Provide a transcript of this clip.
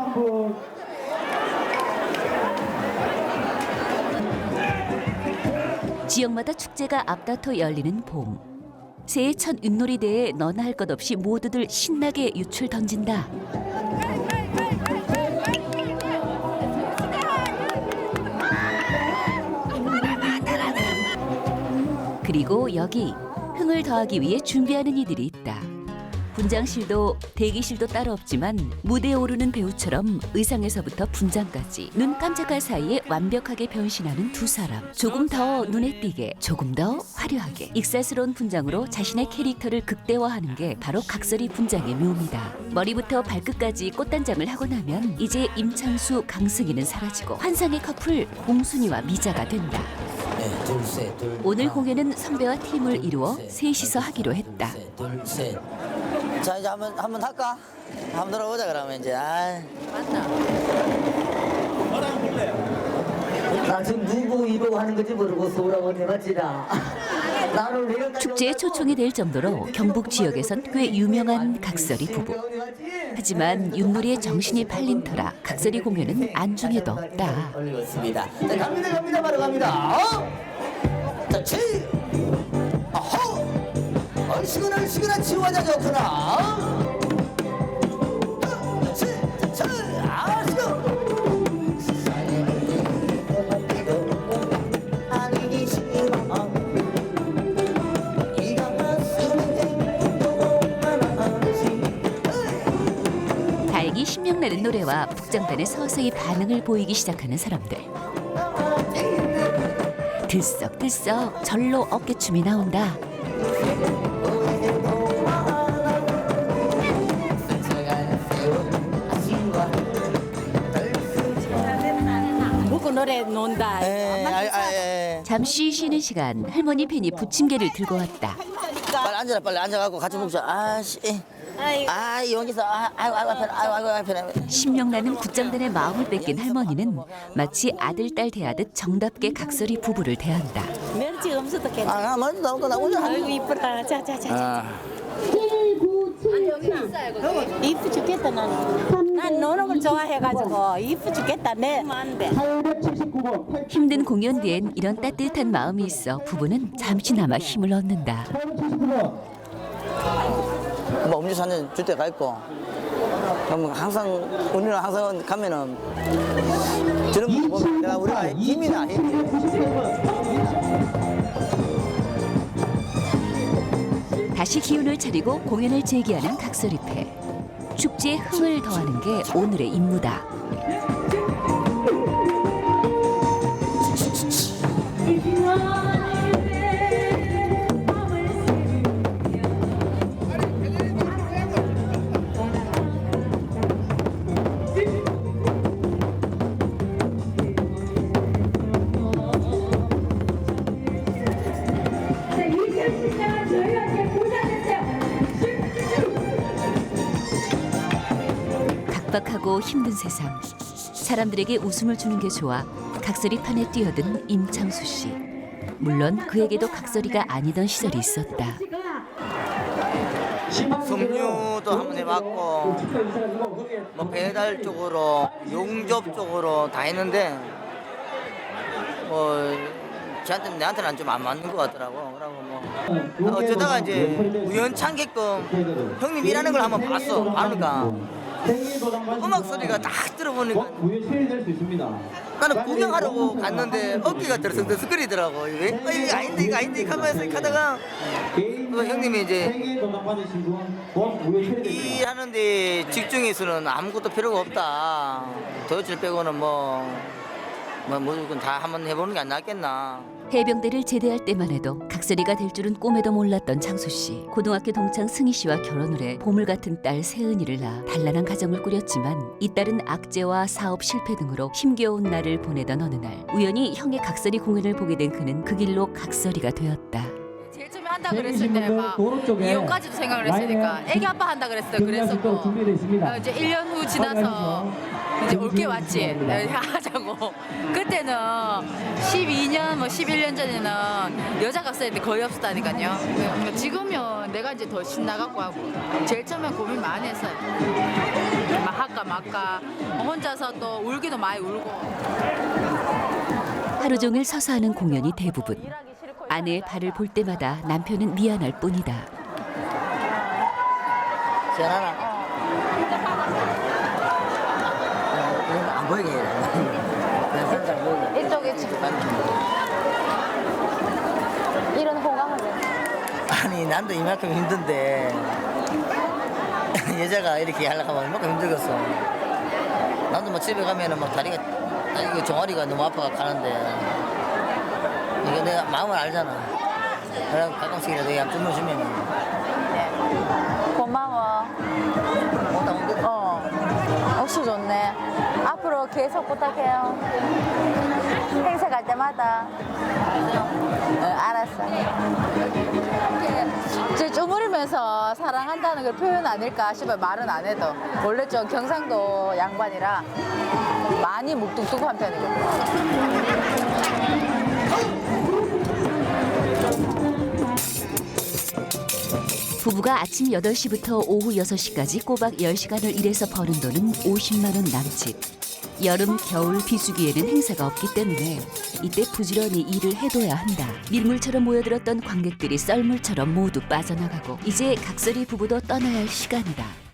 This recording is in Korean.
한 분. 지역마다 축제가 앞다퉈 열리는 봄. 새해 첫 윷놀이 대에 너나 할 것 없이 모두들 신나게 유출 던진다. 그리고 여기 흥을 더하기 위해 준비하는 이들이 있다. 분장실도 대기실도 따로 없지만 무대에 오르는 배우처럼 의상에서부터 분장까지 눈 깜짝할 사이에 완벽하게 변신하는 두 사람. 조금 더 눈에 띄게, 조금 더 화려하게 익살스러운 분장으로 자신의 캐릭터를 극대화하는 게 바로 각설이 분장의 묘미다. 머리부터 발끝까지 꽃단장을 하고 나면 이제 임창수, 강승희는 사라지고 환상의 커플 공순이와 미자가 된다. 네, 둘, 셋, 둘. 오늘 하나, 공연은 선배와 팀을 이루어 셋, 셋이서 하기로 둘, 했다. 셋, 둘, 셋. 자 이제 한번 한번 할까? 한번 들어보자 그러면 이제. 아. 나 지금 누구 이보고 하는 건지 모르고 소라고. 나를 왜 축제에 초청이 될 정도로 경북 지역에선 꽤 유명한 각설이 부부. 하지만 윷놀이에 정신이 팔린 터라 각설이 공연은 안중에도 없다. 올리고 있습니다. 자 갑니다 갑니다 바로 갑니다. 어? 자 치. 얼씨구나 얼씨구나 치워자 좋구나. 신명나는 노래와 북장단의 서서히 반응을 보이기 시작하는 사람들. 들썩들썩 절로 어깨춤이 나온다. 노래 논다. 에, 아, 아, 예. 잠시 쉬는 시간 할머니 팬이 부침개를 들고 왔다. 빨리 앉아라 빨리 앉아갖고 같이 먹자 아씨 아 여기서 아, 아이고 아이고 아이고 아이고 신명나는 북장단의 마음을 뺏긴 할머니는 마치 아들 딸 대하듯 정답게 각설이 부부를 대한다. 멸치 없어도 괜찮아. 아 먼저 거나 오늘 아이고 이쁘다. 자자자. 아 이쁘 죽겠다 나는. 난 노는 걸 좋아해가지고 이쁘 죽겠다. 내 안돼. 879번. 힘든 공연 뒤엔 이런 따뜻한 마음이 있어 부부는 잠시나마 힘을 얻는다. 879번. 뭐 음료수 한잔 줄 때가 있고 그럼 항상 우리는 항상 가면은 저런 거 보면 내가 우리가 힘이나 힘이 다시 기운을 차리고 공연을 재개하는 각설이패. 축제에 흥을 더하는 게 오늘의 임무다. 각박하고 힘든 세상. 사람들에게 웃음을 주는 게 좋아 각설이 판에 뛰어든 임창수 씨. 물론 그에게도 각설이가 아니던 시절이 있었다. 섬유도 한번 해봤고 뭐 배달 쪽으로 용접 쪽으로 다 했는데 뭐 저한테는 내한테는 좀 안 맞는 것 같더라고 그러고 뭐 어쩌다가 이제 우연찮게끔 형님 일하는 걸 한번 봤어 그러니까 음악 소리가 딱 들어보니까 있습니다. 나는 구경하려고 갔는데 어깨가 들썩들썩거리더라고 왜? 어, 이거 아닌데 이거 아닌데 가만히 그 형님이 이제. 이 하는데 직중에서는 아무것도 필요가 없다. 도요칠 빼고는 뭐, 뭐, 무조건 다 한번 해보는 게 안 낫겠나. 해병대를 제대할 때만 해도 각설이가 될 줄은 꿈에도 몰랐던 창수 씨. 고등학교 동창 승희 씨와 결혼을 해 보물 같은 딸 세은이를 낳아 단란한 가정을 꾸렸지만 이 딸은 악재와 사업 실패 등으로 힘겨운 날을 보내던 어느 날 우연히 형의 각설이 공연을 보게 된 그는 그 길로 각설이가 되었다. 제일 처음에 한다 그랬을 때막 도로 쪽에 이혼까지도 생각을 했으니까 애기 아빠 한다 그랬어요. 수 있도록 그랬었고 준비되어 있습니다. 어, 이제 1년 후 지나서 이제 올게 왔지 네, 하자고 그때는 12년 뭐 11년 전에는 여자 각서인데 거의 없었다니까요. 그러니까 지금은 내가 이제 더 신나갖고 하고 제일 처음에 고민 많이 했어요. 막 할까 말까 혼자서 또 울기도 많이 울고 하루 종일 서서 하는 공연이 대부분. 아내의 발을 볼 때마다 남편은 미안할 뿐이다. 시원하나? 어, 안 보이게 해라. 그냥 사람 잘 보이게. 이쪽 이쪽 이런 호감을 아니 난도 이만큼 힘든데. 여자가 이렇게 하려고 하면 이만큼 힘들겠어. 나도 막 집에 가면은 막 다리가 아, 이거 종아리가 너무 아파가 가는데. 이게 내가 마음을 알잖아. 그래서 가끔씩이라도 그냥 주무시면은. 고마워. 온다 온다 어. 억수 좋네 계속 부탁해요. 행사 갈 때마다. 응, 알았어. 이제 주무르면서 사랑한다는 걸 표현 아닐까 싶어요. 말은 안 해도. 원래 좀 경상도 양반이라 많이 묵뚝뚝한 편이거든요. 부부가 아침 8시부터 오후 6시까지 꼬박 10시간을 일해서 버는 돈은 50만 원 남짓. 여름, 겨울, 비수기에는 행사가 없기 때문에 이때 부지런히 일을 해둬야 한다. 밀물처럼 모여들었던 관객들이 썰물처럼 모두 빠져나가고 이제 각설이 부부도 떠나야 할 시간이다.